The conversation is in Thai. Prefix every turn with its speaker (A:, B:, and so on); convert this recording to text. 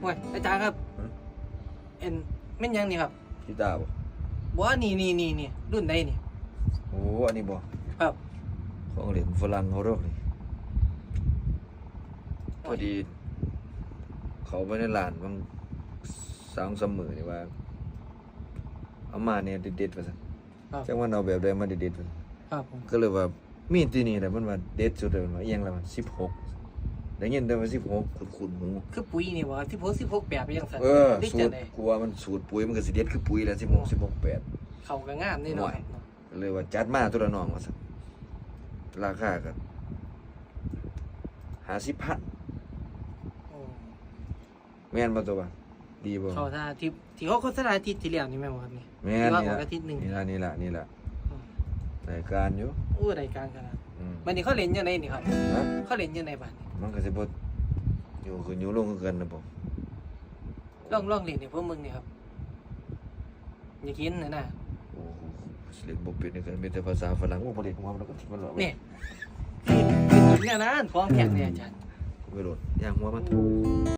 A: โอ้ยอาจารย์ครับ
B: ฮะ
A: เอ็นแม่นยังนี่ครับ
B: กีตาร์บ่
A: บ่นี่นี่นี่นี่รุ่นใดนี่
B: โอ้อันนี้บ่
A: ครับ
B: ของเล่นฝรั่งเขาดอกนี่พอดี เขาไปในร้านบางสามสามมื้อนี่ว่าเอามาเนี่ยเด็ดๆว่าซั่น
A: ครับ
B: จังว่าเอาแบบใดมาเด็ดๆว่าซั่น
A: ครับผม
B: ก็เลยว่ามีที่นี่แหละมันว่าเด็ดสุดเลยมันว่าเอียงละมัน16 ได้ยินแต่ว่า16คุ้นๆหู
A: คือปุ๋ยนี่บ่ที่ผม16แบบไปยังซั่น
B: เออ
A: ได้
B: สู
A: จั
B: ต
A: ง
B: ร
A: ได๋
B: กูว่ามันสูตรปุ๋ยมันก็สิเด็ดคือปุ๋ยแหล้ว16 16 8
A: เข้าก็งามนี่เนาะ
B: โอ้ยก็เลยว่าจัดมาตัวละน้องว่าซั่นราคาก็50พัน
A: โอ้
B: แม่นบ่ตัวว่าดีบ่
A: เขาถ้าที่ที่เขาโฆษณาอาทิตย์ที่แล้วนี่แม่นบ่ครับนี่
B: แม่น
A: ที่ว่า
B: นี่
A: ออก
B: ล่ะ
A: อาทิตย์หนึง
B: นี่ล่ะนี่ล่ะนี่ล่ะ
A: อืม
B: รายการอยู่
A: โอ้รายการขนาด
B: อืม
A: วันนี้เขาเล่นยังไงนี่ครับ
B: ฮะ
A: เขาเล่นยังไงบ้างนี่
B: มันก็สิบ่อยู่คืออยู่ลงคือกันนะบ่
A: ลองลองเล่นให้พวกมึงนี่ครับอย่าคิดนะนะ
B: โอ้โหสิเล่นบ่เป็นนี่ก็มีแต่ภาษาฝรั่งโอ้บ่เล่นหัวมันก็มันหรอก
A: นี่คือคือเนี่ยนะของแข็งเนี่ยอาจารย์
B: ไม่โดดย่างหัวมัน